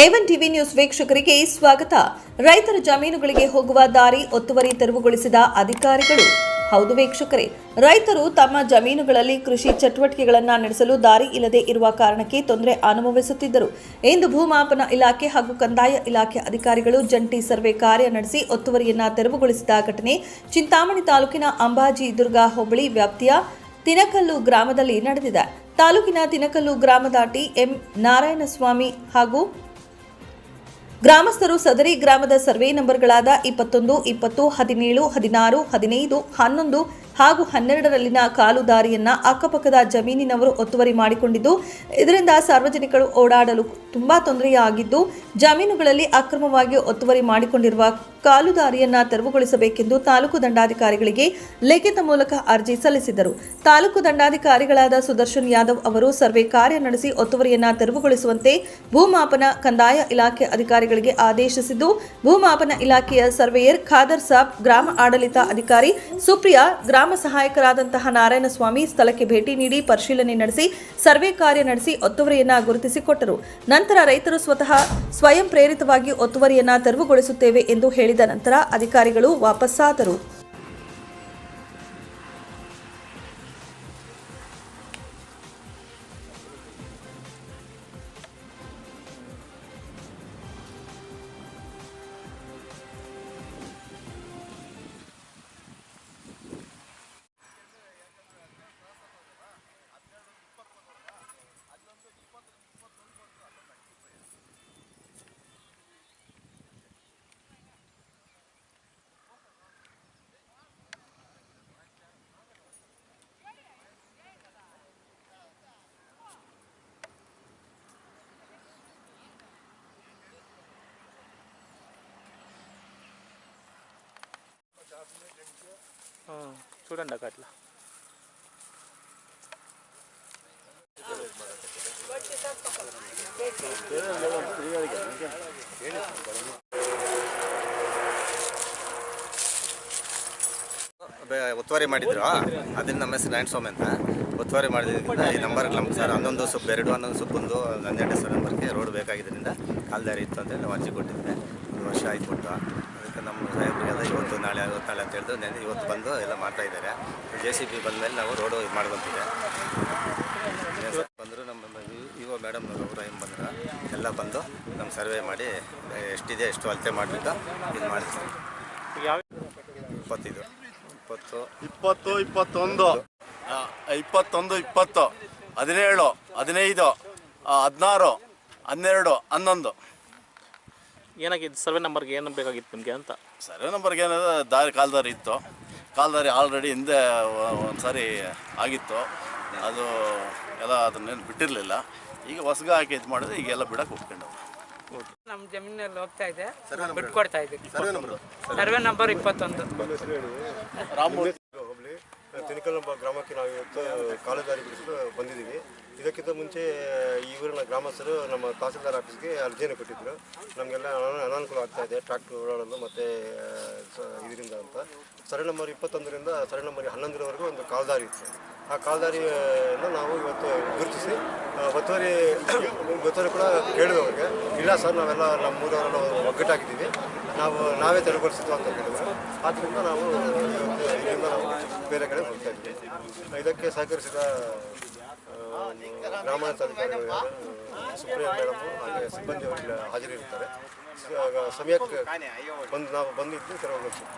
A one TV news ವೀಕ್ಷಕರಿಗೆ ಸ್ವಾಗತ. ರೈತರ ಜಮೀನುಗಳಿಗೆ ಹೋಗುವ ದಾರಿ ಒತ್ತುವರಿ ತೆರವುಗೊಳಿಸಿದ ಅಧಿಕಾರಿಗಳು. ಹೌದು ವೀಕ್ಷಕರೇ, ರೈತರು ತಮ್ಮ ಜಮೀನುಗಳಲ್ಲಿ ಕೃಷಿ ಚಟುವಟಿಕೆಗಳನ್ನು ನಡೆಸಲು ದಾರಿ ಇಲ್ಲದೆ ಇರುವ ಕಾರಣಕ್ಕೆ ತೊಂದರೆ ಅನುಭವಿಸುತ್ತಿದ್ದರು. ಇಂದು ಭೂಮಾಪನ ಇಲಾಖೆ ಹಾಗೂ ಕಂದಾಯ ಇಲಾಖೆ ಅಧಿಕಾರಿಗಳು ಜಂಟಿ ಸರ್ವೆ ಕಾರ್ಯ ನಡೆಸಿ ಒತ್ತುವರಿಯನ್ನು ತೆರವುಗೊಳಿಸಿದ ಘಟನೆ ಚಿಂತಾಮಣಿ ತಾಲೂಕಿನ ಅಂಬಾಜಿ ದುರ್ಗಾ ಹೋಬಳಿ ವ್ಯಾಪ್ತಿಯ ತಿನಕಲ್ಲು ಗ್ರಾಮದಲ್ಲಿ ನಡೆದಿದೆ. ತಾಲೂಕಿನ ತಿನಕಲ್ಲು ಗ್ರಾಮದಾಟಿ ಎಂ ನಾರಾಯಣಸ್ವಾಮಿ ಹಾಗೂ ಗ್ರಾಮಸ್ಥರು ಸದರಿ ಗ್ರಾಮದ ಸರ್ವೆ ನಂಬರ್ಗಳಾದ ಇಪ್ಪತ್ತೊಂದು ಇಪ್ಪತ್ತು ಹದಿನೇಳು ಹದಿನಾರು ಹದಿನೈದು ಹನ್ನೊಂದು ಹಾಗೂ ಹನ್ನೆರಡರಲ್ಲಿನ ಕಾಲು ದಾರಿಯನ್ನ ಅಕ್ಕಪಕ್ಕದ ಜಮೀನಿನವರು ಒತ್ತುವರಿ ಮಾಡಿಕೊಂಡಿದ್ದು, ಇದರಿಂದ ಸಾರ್ವಜನಿಕರು ಓಡಾಡಲು ತುಂಬಾ ತೊಂದರೆಯಾಗಿದ್ದು, ಜಮೀನುಗಳಲ್ಲಿ ಅಕ್ರಮವಾಗಿ ಒತ್ತುವರಿ ಮಾಡಿಕೊಂಡಿರುವ ಕಾಲು ದಾರಿಯನ್ನ ತೆರವುಗೊಳಿಸಬೇಕೆಂದು ತಾಲೂಕು ದಂಡಾಧಿಕಾರಿಗಳಿಗೆ ಲಿಖಿತ ಮೂಲಕ ಅರ್ಜಿ ಸಲ್ಲಿಸಿದರು ತಾಲೂಕು ದಂಡಾಧಿಕಾರಿಗಳಾದ ಸುದರ್ಶನ್ ಯಾದವ್ ಅವರು ಸರ್ವೆ ಕಾರ್ಯ ನಡೆಸಿ ಒತ್ತುವರಿಯನ್ನ ತೆರವುಗೊಳಿಸುವಂತೆ ಭೂಮಾಪನ ಕಂದಾಯ ಇಲಾಖೆ ಅಧಿಕಾರಿಗಳಿಗೆ ಆದೇಶಿಸಿದ್ದು, ಭೂಮಾಪನ ಇಲಾಖೆಯ ಸರ್ವೇಯರ್ ಖಾದರ್ ಸಾಬ್, ಗ್ರಾಮ ಆಡಳಿತ ಅಧಿಕಾರಿ ಸುಪ್ರಿಯಾ, ಗ್ರಾಮ ಸಹಾಯಕರಾದಂತಹ ನಾರಾಯಣಸ್ವಾಮಿ ಸ್ಥಳಕ್ಕೆ ಭೇಟಿ ನೀಡಿ ಪರಿಶೀಲನೆ ನಡೆಸಿ, ಸರ್ವೆ ಕಾರ್ಯ ನಡೆಸಿ ಒತ್ತುವರಿಯನ್ನ ಗುರುತಿಸಿಕೊಟ್ಟರು. ನಂತರ ರೈತರು ಸ್ವತಃ ಸ್ವಯಂ ಪ್ರೇರಿತವಾಗಿ ಒತ್ತುವರಿಯನ್ನ ತೆರವುಗೊಳಿಸುತ್ತೇವೆ ಎಂದು ಹೇಳಿದ ನಂತರ ಅಧಿಕಾರಿಗಳು ವಾಪಸ್ಸಾದರು. చూడండి అక్క అట్లా ಬೆ- ಒತ್ತುವರಿ ಮಾಡಿದ್ರು ಅದನ್ನ ನಮ್ಮ ಹೆಸರು ನಾರಾಯಣ ಸ್ವಾಮಿ ಅಂತ ಒತ್ತುವರಿ ಮಾಡಿದ್ರಿಂದ ಈ ನಂಬರ್ ನಮ್ಗೆ ಸರ್ ಹನ್ನೊಂದು ಸೊಪ್ಪು ಎರಡು ಹನ್ನೊಂದು ಸೊಪ್ಪೊಂದು ಹನ್ನೆರಡು ಹೆಸರು ನಂಬರ್ಗೆ ರೋಡ್ ಬೇಕಾಗಿದ್ದರಿಂದ ಕಾಲ್ದಾರಿ ಇತ್ತು ಅಂತ ನಾವು ಅರ್ಜಿ ಕೊಟ್ಟಿದ್ದೆ ಒಂದು ವರ್ಷ ಆಯ್ತು ಅದಕ್ಕೆ ನಮ್ಮ ಸಾಹೇಬ್ರಿಗೆಲ್ಲ ಇವತ್ತು ನಾಳೆ ಇವತ್ತು ನಾಳೆ ಅಂತ ಹೇಳಿದ್ರು. ನೆನೆ ಇವತ್ತು ಬಂದು ಎಲ್ಲ ಮಾಡ್ತಾ ಇದ್ದಾರೆ. ಜೆ ಸಿ ಬಿ ಬಂದಮೇಲೆ ನಾವು ರೋಡು ಇದು ಮಾಡ್ಕೊತೀವಿ ಬಂದರು ನಮ್ಮ ಇವ ಮೇಡಮ್ ಅವರು ಏನು ಬಂದರು. ಎಲ್ಲ ಬಂದು ನಮ್ಮ ಸರ್ವೆ ಮಾಡಿ ಎಷ್ಟಿದೆ ಎಷ್ಟು ಅಳತೆ ಮಾಡಿಬಿಟ್ಟು ಇದು ಮಾಡ್ತೀವಿ ಯಾವ ಇಪ್ಪತ್ತಿದು. ಇಪ್ಪತ್ತು. ಇಪ್ಪತ್ತು ಇಪ್ಪತ್ತೊಂದು. ಇಪ್ಪತ್ತೊಂದು ಇಪ್ಪತ್ತು. ಹದಿನೇಳು ಹದಿನೈದು ಹದಿನಾರು ಹನ್ನೆರಡು ಹನ್ನೊಂದು. ಏನಾಗಿತ್ತು ಸರ್ವೆ ನಂಬರ್ಗೆ ಏನು ಬೇಕಾಗಿತ್ತು ನಿಮಗೆ ಅಂತ? ಸರ್ವೆ ನಂಬರ್ಗೆ ಏನದ ದಾರಿ ಕಾಲ್ದಾರಿ ಇತ್ತು. ಕಾಲ್ದಾರಿ ಆಲ್ರೆಡಿ ಹಿಂದೆ ಒಂದು ಸಾರಿ ಆಗಿತ್ತು. ಅದು ಎಲ್ಲ ಅದನ್ನೇನು ಬಿಟ್ಟಿರಲಿಲ್ಲ. ಈಗ ಹೊಸಗ ಹಾಕಿ ಇದು ಮಾಡಿದ್ರೆ ಈಗೆಲ್ಲ ಬಿಡಕ್ಕೆ ಹೋಗ್ಕೊಂಡು ನಮ್ಮ ಜಮೀನಲ್ಲಿ ಹೋಗ್ತಾ ಇದೆ. ಬಿಟ್ಕೊಡ್ತಾ ಇದೆ ಸರ್ವೆ ನಂಬರ್. ಇಪ್ಪತ್ತೊಂದು. ಹೋಬಳಿ ತಿನಿಕಲ್ ಗ್ರಾಮಕ್ಕೆ ನಾವು ಇವತ್ತು ಕಾಲುದಾರಿ ಬಿಡಿಸಲು ಬಂದಿದ್ದೀವಿ. ಇದಕ್ಕಿಂತ ಮುಂಚೆ ಈ ಊರಿನ ಗ್ರಾಮಸ್ಥರು ನಮ್ಮ ತಹಸೀಲ್ದಾರ್ ಆಫೀಸ್ಗೆ ಅರ್ಜಿಯನ್ನು ಕೊಟ್ಟಿದ್ದರು. ನಮಗೆಲ್ಲ ಅನ- ಅನಾನುಕೂಲ ಆಗ್ತಾ ಇದೆ. ಟ್ರ್ಯಾಕ್ಟರ್ ಓಡಾಡಲು ಮತ್ತು ಇದರಿಂದ ಅಂತ. ಸರಳ ನಂಬರ್ ಇಪ್ಪತ್ತೊಂದರಿಂದ ಸರಳ ನಂಬರ್ ಹನ್ನೊಂದರವರೆಗೂ ಒಂದು ಕಾಲ್ದಾರಿ ಇತ್ತು. ಆ ಕಾಲ್ದಾರಿಯನ್ನು ನಾವು ಇವತ್ತು ಗುರುತಿಸಿ ಆ, ಒತ್ತುವರಿ ಒತ್ತುವರಿ ಕೂಡ ಕೇಳಿದವ್ರಿಗೆ ಇಲ್ಲ ಸರ್ ನಾವೆಲ್ಲ ನಮ್ಮ ಊರವರೆಲ್ಲ ಒಗ್ಗಟ್ಟಾಗಿದ್ದೀವಿ. ನಾವು ನಾವೇ ತೆರವುಗೊಳಿಸಿದ್ವು ಅಂತ ಹೇಳಿದ್ರು. ಆದ್ದರಿಂದ ನಾವು ಇಲ್ಲಿಂದ ನಾವು ಬೇರೆ ಕಡೆ ಹೋಗ್ತಾ ಇದ್ದೀವಿ. ಇದಕ್ಕೆ ಸಹಕರಿಸಿದ ಯಾರು, ಸುಪ್ರಿಯಾ ಮೇಡಮ್ ಹಾಗೆ ಸಿಬ್ಬಂದಿ ಹಾಜರಿರ್ತಾರೆ. ಸಮಯಕ್ಕೆ ಬಂದು ನಾವು ಬಂದಿದ್ದು ತೆರವುಗೊಳಿಸ್ತೀವಿ